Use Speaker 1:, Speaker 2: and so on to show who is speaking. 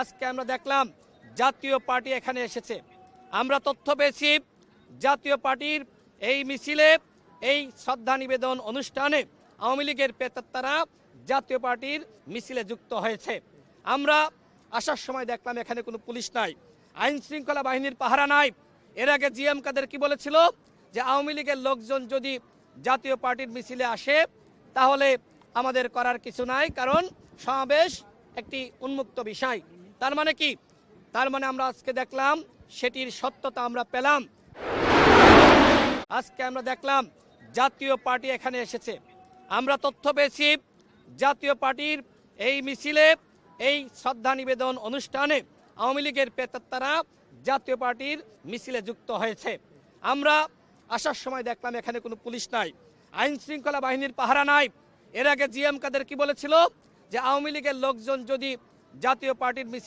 Speaker 1: আজকে আমরা দেখলাম জাতীয় পার্টি এখানে এসেছে। আমরা তথ্য পেয়েছি, জাতীয় পার্টির এই মিছিলে, এই শ্রদ্ধা নিবেদন অনুষ্ঠানে আওয়ামী লীগের পেতাত্তারা জাতীয় পার্টির মিছিলে যুক্ত হয়েছে। আমরা আসার সময় দেখলাম এখানে কোনো পুলিশ নাই, আইন শৃঙ্খলা বাহিনীর পাহারা নাই। এর আগে জিএম কাদের কি বলেছিল? যে আওয়ামী লীগের লোকজন যদি জাতীয় পার্টির মিছিলে আসে, তাহলে আমাদের করার কিছু নাই, কারণ সমাবেশ একটি উন্মুক্ত বিষয়। তার মানে কি? তার মানে আমরা আজকে দেখলাম সেটির সত্যতা আমরা পেলাম। আজকে আমরা দেখলাম জাতীয় পার্টি এখানে এসেছে। আমরা তথ্য পেয়েছি জাতীয় পার্টির এই মিছিলে, এই শ্রদ্ধা নিবেদন অনুষ্ঠানে আওয়ামী লীগের পেতাত্তারা জাতীয় পার্টির মিছিলে যুক্ত হয়েছে। আমরা আসার সময় দেখলাম এখানে কোনো পুলিশ নাই, আইন শৃঙ্খলা বাহিনীর পাহারা নাই। এর আগে জিএম কাদের কি বলেছিল? যে আওয়ামী লীগের লোকজন যদি জাতীয় পার্টির মিছিল